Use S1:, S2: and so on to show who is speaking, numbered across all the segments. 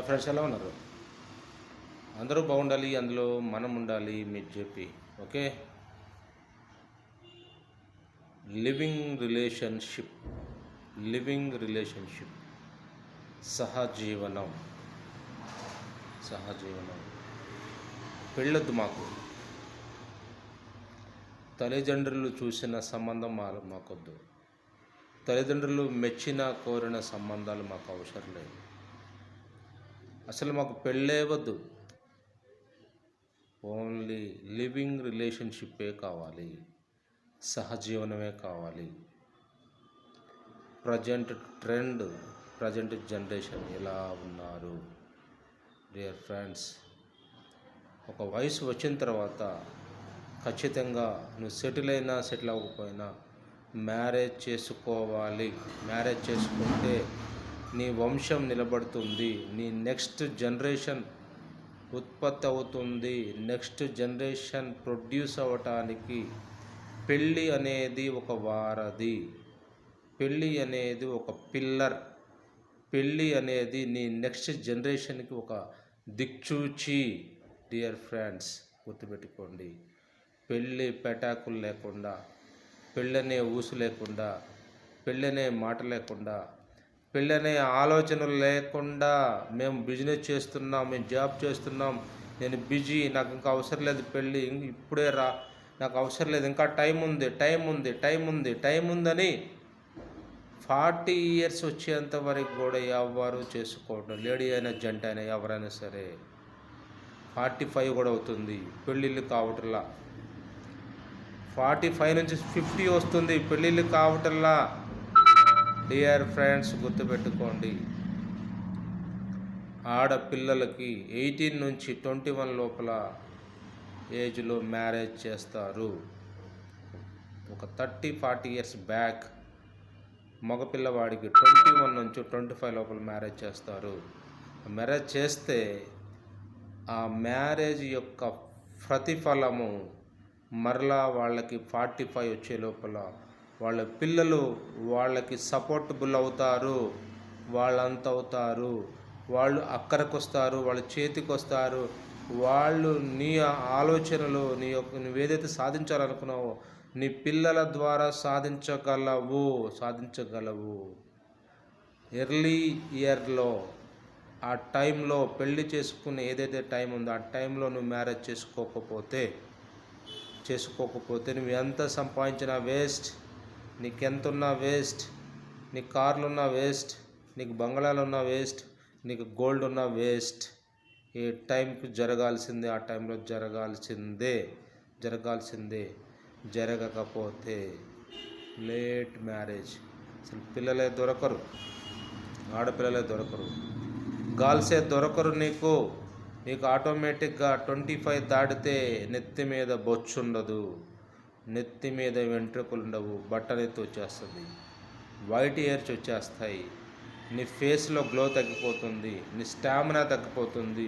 S1: Friends ఎలా ఉన్నారు? అందరూ బాగుండాలి అందులో మనం ఉండాలి మీరు చెప్పి okay? Living relationship living relationship సహజీవనం. సహజీవనం. పెళ్ళొద్దు మాకు. తల్లిదండ్రులు చూసిన సంబంధం మాకొద్దు. తల్లిదండ్రులు మెచ్చిన కోరిన సంబంధాలు మాకు అవసరం లేదు. అసలు మాకు పెళ్ళే వద్దు. ఓన్లీ లివింగ్ రిలేషన్షిప్పే కావాలి. సహజీవనమే కావాలి. ప్రజెంట్ ట్రెండ్ ప్రజెంట్ జనరేషన్ ఎలా ఉన్నారు? డియర్ ఫ్రెండ్స్ ఒక వయసు వచ్చిన తర్వాత ఖచ్చితంగా నువ్వు సెటిల్ అయినా సెటిల్ అవ్వకపోయినా మ్యారేజ్ చేసుకోవాలి. మ్యారేజ్ చేసుకుంటే నీ వంశం నిలబడుతుంది. నీ నెక్స్ట్ జనరేషన్ ఉత్పత్తి అవుతుంది. నెక్స్ట్ జనరేషన్ ప్రొడ్యూస్ అవ్వటానికి పెళ్ళి అనేది ఒక వారధి. పెళ్ళి అనేది ఒక పిల్లర్ పెళ్ళి అనేది నీ నెక్స్ట్ జనరేషన్కి ఒక దిక్చూచి డియర్ ఫ్రెండ్స్ గుర్తుపెట్టుకోండి. పెళ్ళి పెటాకులు లేకుండా పెళ్ళనే ఊసు లేకుండా పెళ్ళనే మాట లేకుండా పెళ్ళనే ఆలోచనలు లేకుండా మేము బిజినెస్ చేస్తున్నాం మేము జాబ్ చేస్తున్నాం. నేను బిజీ నాకు ఇంకా అవసరం లేదు పెళ్ళి ఇప్పుడే రా. నాకు అవసరం లేదు ఇంకా టైం ఉంది టైం ఉంది టైం ఉంది టైం ఉందని ఫార్టీ ఇయర్స్ వచ్చేంత వరకు కూడా ఎవరు చేసుకోవడం లేడీ అయినా జంట అయినా ఎవరైనా సరే ఫార్టీ ఫైవ్ కూడా అవుతుంది పెళ్ళిళ్ళు కావటంలా. ఫార్టీ ఫైవ్ నుంచి ఫిఫ్టీ వస్తుంది పెళ్ళిళ్ళు కావటంలా. డియర్ ఫ్రెండ్స్ గుర్తుపెట్టుకోండి. ఆడపిల్లలకి ఎయిటీన్ నుంచి ట్వంటీ వన్ లోపల ఏజ్లో మ్యారేజ్ చేస్తారు. ఒక థర్టీ ఫార్టీ ఇయర్స్ బ్యాక్ మగపిల్లవాడికి ట్వంటీ వన్ నుంచి ట్వంటీ ఫైవ్ లోపల మ్యారేజ్ చేస్తారు. మ్యారేజ్ చేస్తే ఆ మ్యారేజ్ యొక్క ప్రతిఫలము మరలా వాళ్ళకి ఫార్టీ ఫైవ్ వచ్చే లోపల వాళ్ళ పిల్లలు వాళ్ళకి సపోర్టబుల్ అవుతారు వాళ్ళంత అవుతారు వాళ్ళు అక్కడికి వస్తారు వాళ్ళ చేతికి వస్తారు వాళ్ళు నీ ఆలోచనలు నీ యొక్క నువ్వేదైతే సాధించాలనుకున్నావో నీ పిల్లల ద్వారా సాధించగలవు సాధించగలవు. ఎర్లీ ఇయర్లో ఆ టైంలో పెళ్ళి చేసుకునే ఏదైతే టైం ఉందో ఆ టైంలో నువ్వు మ్యారేజ్ చేసుకోకపోతే చేసుకోకపోతే నువ్వు ఎంత సంపాదించినా వేస్ట్. నీకెంతున్నా వేస్ట్ నీ కార్లు ఉన్నా వేస్ట్ నీకు బంగళాలు ఉన్నా వేస్ట్ నీకు గోల్డ్ ఉన్నా వేస్ట్. ఏ టైంకి జరగాల్సిందే ఆ టైంలో జరగాల్సిందే జరగాల్సిందే జరగకపోతే లేట్ మ్యారేజ్. అసలు పిల్లలే దొరకరు ఆడపిల్లలే దొరకరు. గాల్సే దొరకరు నీకు. నీకు ఆటోమేటిక్గా ట్వంటీ ఫైవ్ దాటితే నెత్తి మీద బొచ్చుండదు. నెత్తి మీద వెంట్రుకలు ఉండవు బట్టలెత్తి వచ్చేస్తుంది. వైట్ ఇయర్స్ వచ్చేస్తాయి నీ ఫేస్లో గ్లో తగ్గిపోతుంది నీ స్టామినా తగ్గిపోతుంది.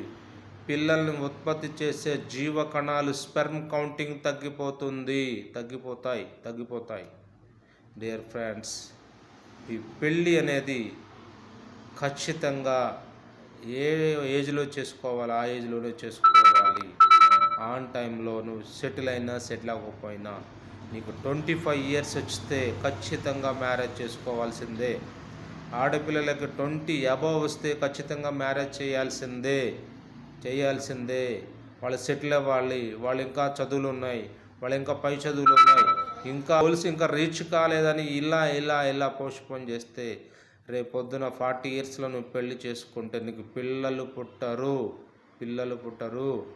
S1: పిల్లల్ని ఉత్పత్తి చేసే జీవ కణాలు స్పెర్మ్ కౌంటింగ్ తగ్గిపోతుంది. తగ్గిపోతాయి తగ్గిపోతాయి. డియర్ ఫ్రెండ్స్ ఈ పెళ్ళి అనేది ఖచ్చితంగా ఏ ఏజ్లో చేసుకోవాలి ఆ ఏజ్లోనే చేసుకోవాలి. ఆన్ టైంలో నువ్వు సెటిల్ అయినా సెటిల్ అవ్వకపోయినా నీకు ట్వంటీ ఫైవ్ ఇయర్స్ వచ్చితే ఖచ్చితంగా మ్యారేజ్ చేసుకోవాల్సిందే. ఆడపిల్లలకి ట్వంటీ అబవ్ వస్తే ఖచ్చితంగా మ్యారేజ్ చేయాల్సిందే. చేయాల్సిందే. వాళ్ళు సెటిల్ అవ్వాలి. వాళ్ళు ఇంకా చదువులు ఉన్నాయి. వాళ్ళు ఇంకా పై చదువులు ఉన్నాయి. ఇంకా గోల్స్ ఇంకా రీచ్ కాలేదని ఇలా ఇలా ఇలా పోస్ట్పోన్ చేస్తే రేపొద్దున ఫార్టీ ఇయర్స్లో నువ్వు పెళ్ళి చేసుకుంటే నీకు పిల్లలు పుట్టరు. పిల్లలు పుట్టరు.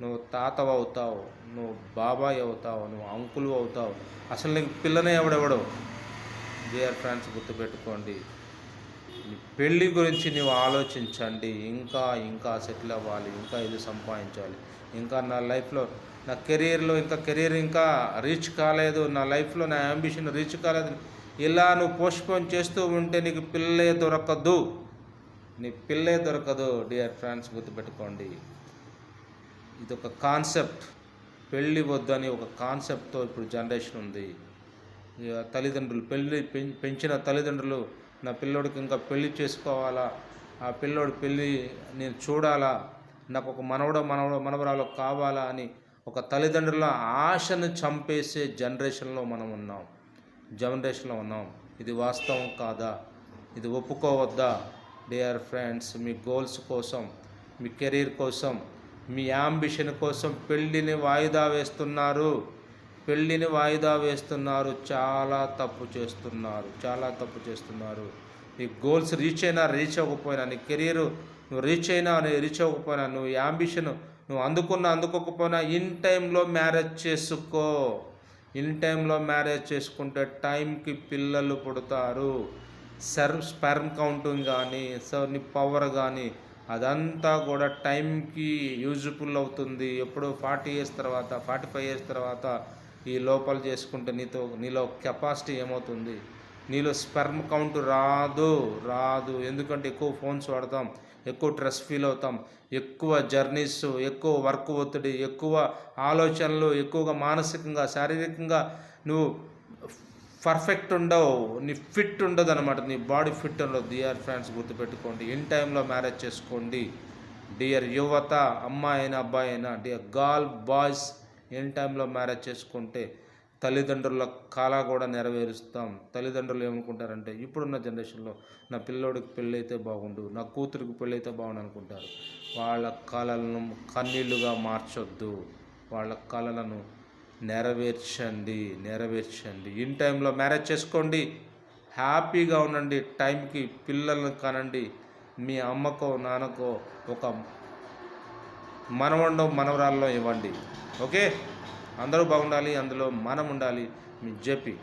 S1: నువ్వు తాతవు అవుతావు నువ్వు బాబాయ్ అవుతావు నువ్వు అంకులు అవుతావు. అసలు నీకు పిల్లనే ఎవడెవడు? డియర్ ఫ్రెండ్స్ గుర్తుపెట్టుకోండి. నీ పెళ్ళి గురించి నువ్వు ఆలోచించండి. ఇంకా ఇంకా సెటిల్ అవ్వాలి. ఇంకా ఇది సంపాదించాలి. ఇంకా నా లైఫ్లో నా కెరీర్లో ఇంకా కెరీర్ ఇంకా రీచ్ కాలేదు. నా లైఫ్లో నా అంబిషన్ రీచ్ కాలేదు. ఇలా నువ్వు పోస్ట్పోన్ చేస్తూ ఉంటే నీకు పిల్లే దొరకదు. నీ పిల్లే దొరకదు డియర్ ఫ్రెండ్స్ గుర్తుపెట్టుకోండి. ఇది ఒక కాన్సెప్ట్. పెళ్ళి వద్దని ఒక కాన్సెప్ట్తో ఇప్పుడు జనరేషన్ ఉంది. ఇక తల్లిదండ్రులు పెళ్ళి పెం- పెంచిన తల్లిదండ్రులు నా పిల్లోడికి ఇంకా పెళ్ళి చేసుకోవాలా? ఆ పిల్లోడు పెళ్ళి నేను చూడాలా? నాకు ఒక మనవడో మనవడో మనవరాలు కావాలా? అని ఒక తల్లిదండ్రుల ఆశను చంపేసే జనరేషన్లో మనం ఉన్నాం. జనరేషన్లో ఉన్నాం. ఇది వాస్తవం కాదా? ఇది ఒప్పుకోవద్దా? డియర్ ఫ్రెండ్స్ మీ గోల్స్ కోసం మీ కెరీర్ కోసం మీ యాంబిషన్ కోసం పెళ్ళిని వాయిదా వేస్తున్నారు. పెళ్ళిని వాయిదా వేస్తున్నారు. చాలా తప్పు చేస్తున్నారు. చాలా తప్పు చేస్తున్నారు. నీ గోల్స్ రీచ్ అయినా రీచ్ అవ్వకపోయినా నీ కెరీర్ నువ్వు రీచ్ అయినా రీచ్ అవ్వకపోయినా నువ్వు యాంబిషన్ నువ్వు అందుకున్నా అందుకోకపోయినా ఇన్ టైంలో మ్యారేజ్ చేసుకో. ఇన్ టైంలో మ్యారేజ్ చేసుకుంటే టైంకి పిల్లలు పుడతారు. సర్ స్పెర్మ్ కౌంటింగ్ కానీ సో నీ పవర్ కానీ అదంతా కూడా టైంకి యూజ్ఫుల్ అవుతుంది. ఎప్పుడు ఫార్టీ ఇయర్స్ తర్వాత ఫార్టీ ఫైవ్ ఇయర్స్ తర్వాత ఈ లోపల చేసుకుంటే నీతో నీలో కెపాసిటీ ఏమవుతుంది? నీలో స్పెర్మ్ కౌంట్ రాదు రాదు. ఎందుకంటే ఎక్కువ ఫోన్స్ వాడతాం ఎక్కువ స్ట్రెస్ ఫీల్ అవుతాం ఎక్కువ జర్నీస్ ఎక్కువ వర్క్ ఒత్తిడి ఎక్కువ ఆలోచనలు ఎక్కువగా మానసికంగా శారీరకంగా నువ్వు పర్ఫెక్ట్ ఉండవు. నీ ఫిట్ ఉండదు అనమాట నీ బాడీ ఫిట్ ఉండదు. డియర్ ఫ్రెండ్స్ గుర్తుపెట్టుకోండి. ఇన్ టైంలో మ్యారేజ్ చేసుకోండి. డియర్ యువత అమ్మాయి అయినా అబ్బాయి అయినా డియర్ గర్ల్ బాయ్స్ ఇన్ టైంలో మ్యారేజ్ చేసుకుంటే తల్లిదండ్రుల కళ కూడా నెరవేరుస్తాం. తల్లిదండ్రులు ఏమనుకుంటారంటే ఇప్పుడున్న జనరేషన్లో నా పిల్లోడికి పెళ్ళి అయితే బాగుండు నా కూతురికి పెళ్ళి అయితే బాగుండు అనుకుంటారు. వాళ్ళ కళలను కన్నీళ్ళుగా మార్చొద్దు. వాళ్ళ కళలను నెరవేర్చండి నెరవేర్చండి. ఇన్ టైంలో మ్యారేజ్ చేసుకోండి. హ్యాపీగా ఉండండి. టైంకి పిల్లలను కనండి. మీ అమ్మకో నాన్నకో ఒక మనవండో మనవరాల్లో ఇవ్వండి. ఓకే? అందరూ బాగుండాలి. అందులో మనం ఉండాలి. మీ జెపి.